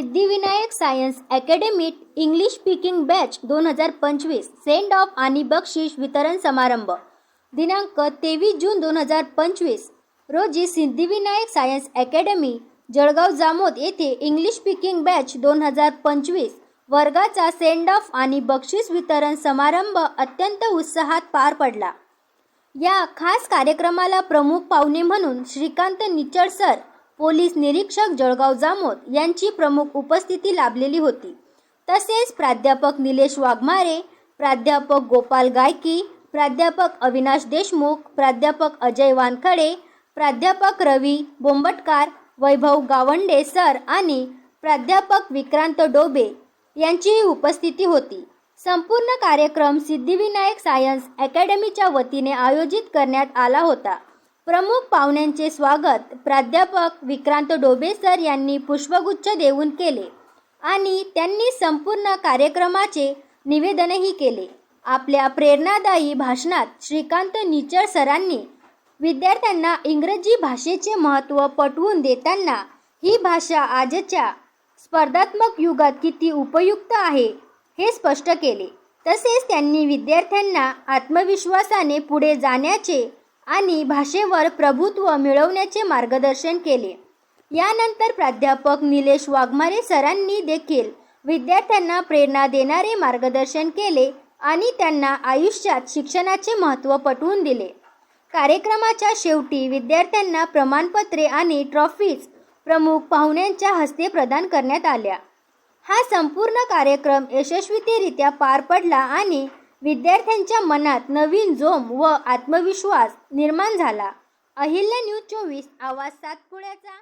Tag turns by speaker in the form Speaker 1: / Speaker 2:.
Speaker 1: Siddhivinayak science अकॅडमीत English speaking batch दोन हजार पंचवीस सेंड ऑफ आणि बक्षीस वितरण समारंभ. दिनांक तेवीस जून दोन हजार पंचवीस रोजी सिद्धिविनायक सायन्स अकॅडमी जळगाव जामोद येथे इंग्लिश स्पीकिंग बॅच दोन हजार पंचवीस वर्गाचा सेंड ऑफ आणि बक्षीस वितरण समारंभ अत्यंत उत्साहात पार पडला. या खास कार्यक्रमाला प्रमुख पाहुणे म्हणून श्रीकांत निचड सर पोलीस निरीक्षक जळगाव जामोद यांची प्रमुख उपस्थिती लाभलेली होती. तसेच प्राध्यापक निलेश वाघमारे प्राध्यापक गोपाल गायकी प्राध्यापक अविनाश देशमुख प्राध्यापक अजय वानखडे प्राध्यापक रवी बोंबटकार वैभव गावंडे सर आणि प्राध्यापक विक्रांत डोबे यांचीही उपस्थिती होती. संपूर्ण कार्यक्रम सिद्धिविनायक सायन्स अकॅडमीच्या वतीने आयोजित करण्यात आला होता. प्रमुख पाहुण्यांचे स्वागत प्राध्यापक विक्रांत डोबे सर यांनी पुष्पगुच्छ देऊन केले आणि त्यांनी संपूर्ण कार्यक्रमाचे निवेदनही केले. आपल्या प्रेरणादायी भाषणात श्रीकांत निचळ सरांनी विद्यार्थ्यांना इंग्रजी भाषेचे महत्त्व पटवून देताना ही भाषा आजच्या स्पर्धात्मक युगात किती उपयुक्त आहे हे स्पष्ट केले. तसेच त्यांनी विद्यार्थ्यांना आत्मविश्वासाने पुढे जाण्याचे आणि भाषेवर प्रभुत्व मिळवण्याचे मार्गदर्शन केले. यानंतर प्राध्यापक निलेश वाघमारे सरांनी देखील विद्यार्थ्यांना प्रेरणा देणारे मार्गदर्शन केले आणि त्यांना आयुष्यात शिक्षणाचे महत्त्व पटवून दिले. कार्यक्रमाच्या शेवटी विद्यार्थ्यांना प्रमाणपत्रे आणि ट्रॉफीज प्रमुख पाहुण्यांच्या हस्ते प्रदान करण्यात आल्या. हा संपूर्ण कार्यक्रम यशस्वीरित्या पार पडला आणि विद्यार्थ्यांच्या मनात नवीन जोम व आत्मविश्वास निर्माण झाला. अहिल्या न्यूज चोवीस आवाज सातपुड्याचा.